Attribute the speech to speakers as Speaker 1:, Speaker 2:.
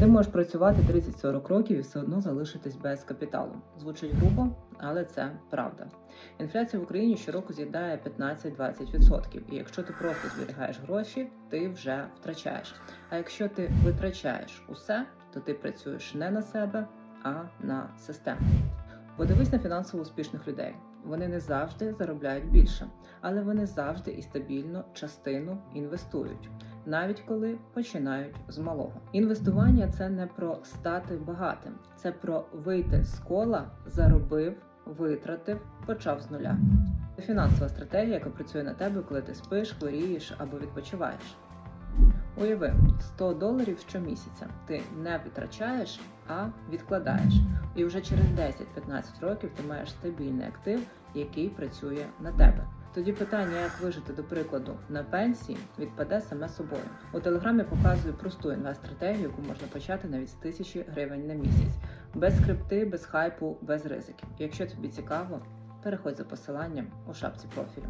Speaker 1: Ти можеш працювати 30-40 років і все одно залишитись без капіталу. Звучить грубо, але це правда. Інфляція в Україні щороку з'їдає 15-20%. І якщо ти просто зберігаєш гроші, ти вже втрачаєш. А якщо ти витрачаєш усе, то ти працюєш не на себе, а на систему. Подивись на фінансово успішних людей. Вони не завжди заробляють більше, але вони завжди і стабільно частину інвестують, навіть коли починають з малого. Інвестування це не про стати багатим, це про вийти з кола, заробив, витратив, почав з нуля. Це фінансова стратегія, яка працює на тебе, коли ти спиш, хворієш або відпочиваєш. Уяви 100 доларів щомісяця. Ти не витрачаєш, а відкладаєш. І вже через 10-15 років ти маєш стабільний актив, який працює на тебе. Тоді питання, як вижити, до прикладу, на пенсії, відпаде саме собою. У телеграмі показую просту інвест-стратегію, яку можна почати навіть з тисячі гривень на місяць, без скрипти, без хайпу, без ризиків. Якщо тобі цікаво, переходь за посиланням у шапці профілю.